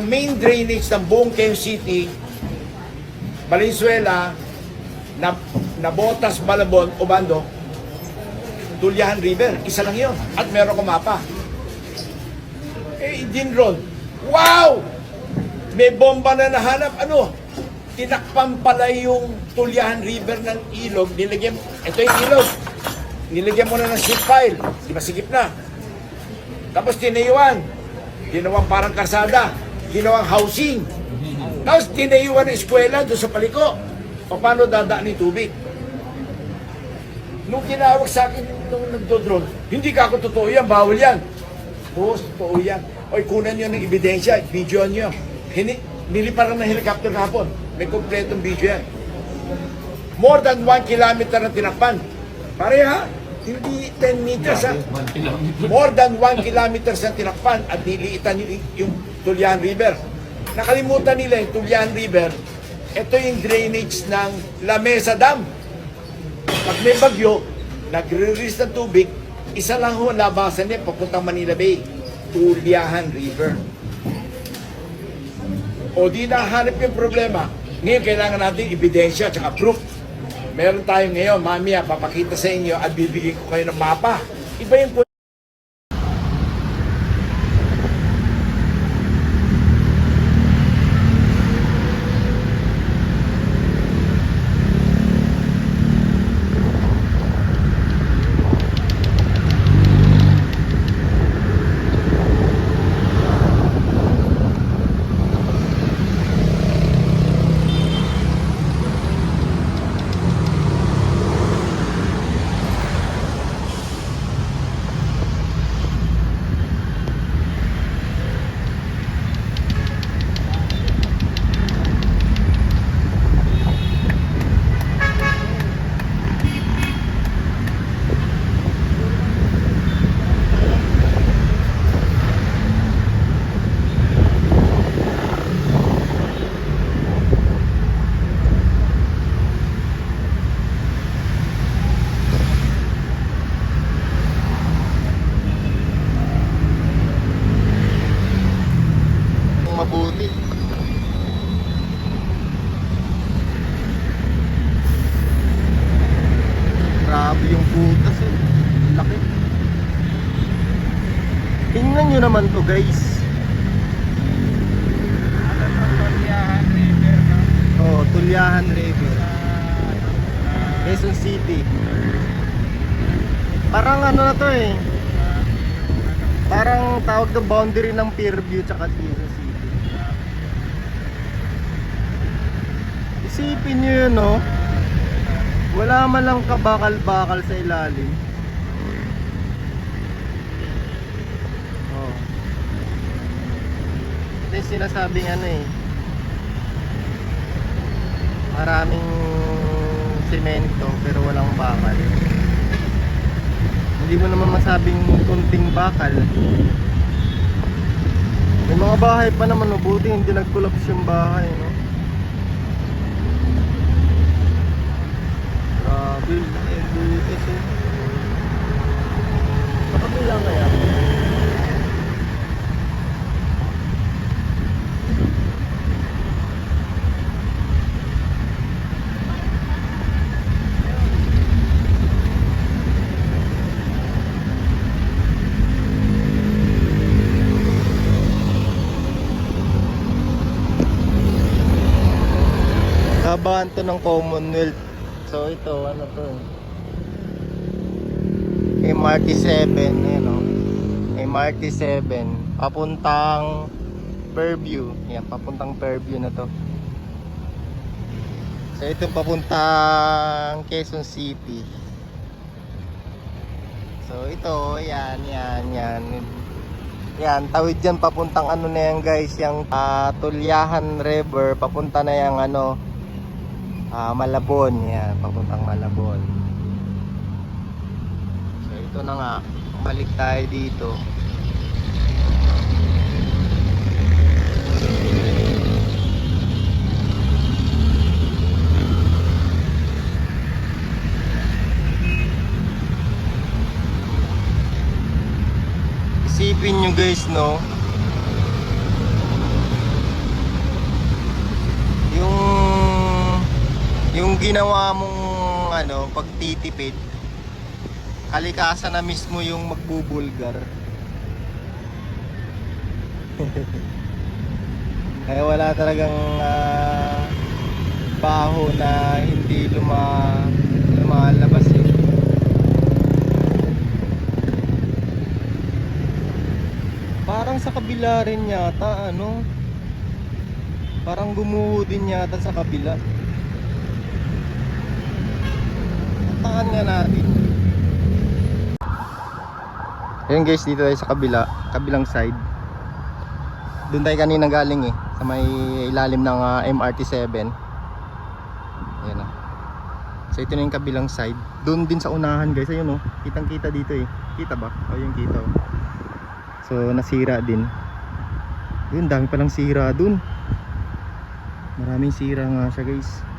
ang main drainage ng buong Quezon City, Valenzuela, na, Nabotas, Malabon, Obando, Tulyahan River. Isa lang yun. At meron ko mapa. Eh, Dinron. Wow! May bomba na nahanap. Ano? Tinakpan pala yung Tulyahan River ng ilog. Nilagyan, ito yung ilog. Nilagyan mo na ng zip file. Di ba sigip na? Tapos tinayuan. Ginawang parang karsada. Ginawang housing. Tapos tinayuan ng eskwela doon sa paliko. O paano dadaan ni tubig? Nung tinawag sa akin nung nagdodrone, hindi ka ako totoo yan, bawal yan. Boss, totoo yan. Oy, kunan nyo ng ebidensya, video nyo. Hini, niliparan ng helicopter kahapon. May kompletong video yan. More than 1 kilometer na tinakpan. Pare ha? Hindi 10 meters ha? More than 1 kilometer na tinakpan at niliitan yung, yung Tulyan River. Nakalimutan nila yung Tulyan River. Ito yung drainage ng Lamesa Dam. Pag may bagyo, nagre-release ng tubig, isa lang ho labasan niya papuntang Manila Bay. Tulyahan River. O di nahanap yung problema. Ngayon kailangan natin ebidensya at proof. Meron tayo ngayon, mamaya, papakita sa inyo at bibigyan ko kayo ng mapa. Iba yung po- mabuti. Grabe yung butas eh. Laki. Tingnan nyo naman to guys. Oh, Tulyahan River. Quezon City. Parang ano na to eh. Parang tawag ng boundary ng Fairview tsaka Quezon City. Isipin nyo yun, no? Wala man lang kabakal-bakal sa ilalim. Oh. Ito yung sinasabing ano eh. Maraming semento pero walang bakal. Hindi mo naman masabing kunting bakal. May mga bahay pa naman, mabuti hindi nag-collapse yung bahay, no? Grabe, eh. Kapag lang kaya? Kabahan to ng Commonwealth. So ito, ano to? MRT7, ayan o. MRT7, papuntang Fairview. Yan, papuntang Fairview na to. So ito papuntang Quezon City. So ito, yan, yan, yan. Yan, tawid dyan papuntang ano na yan guys, yung ah, Tulyahan River, papunta na yung ano, Ah, Malabon, yan, papuntang Malabon. So ito na nga, balik tayo dito. Isipin nyo guys, no? Ginawa mong ano, pagtitipid, kalikasan na mismo yung magbubulgar. Kaya wala talagang ah, baho na hindi luma, lumalabas eh. Parang sa kabila rin yata, ano? Parang gumuho din yata sa kabila. Takan nga natin. Ayun guys, dito tayo sa kabila, kabilang side. Doon tayo kanina galing eh, sa may ilalim ng ah, MRT7. Ayan ah. So ito na yung kabilang side. Doon din sa unahan guys, ayun oh. Kitang kita dito eh. Kita ba? O yung kita oh. So nasira din. Yun, dami palang sira dun. Maraming sira nga siya guys.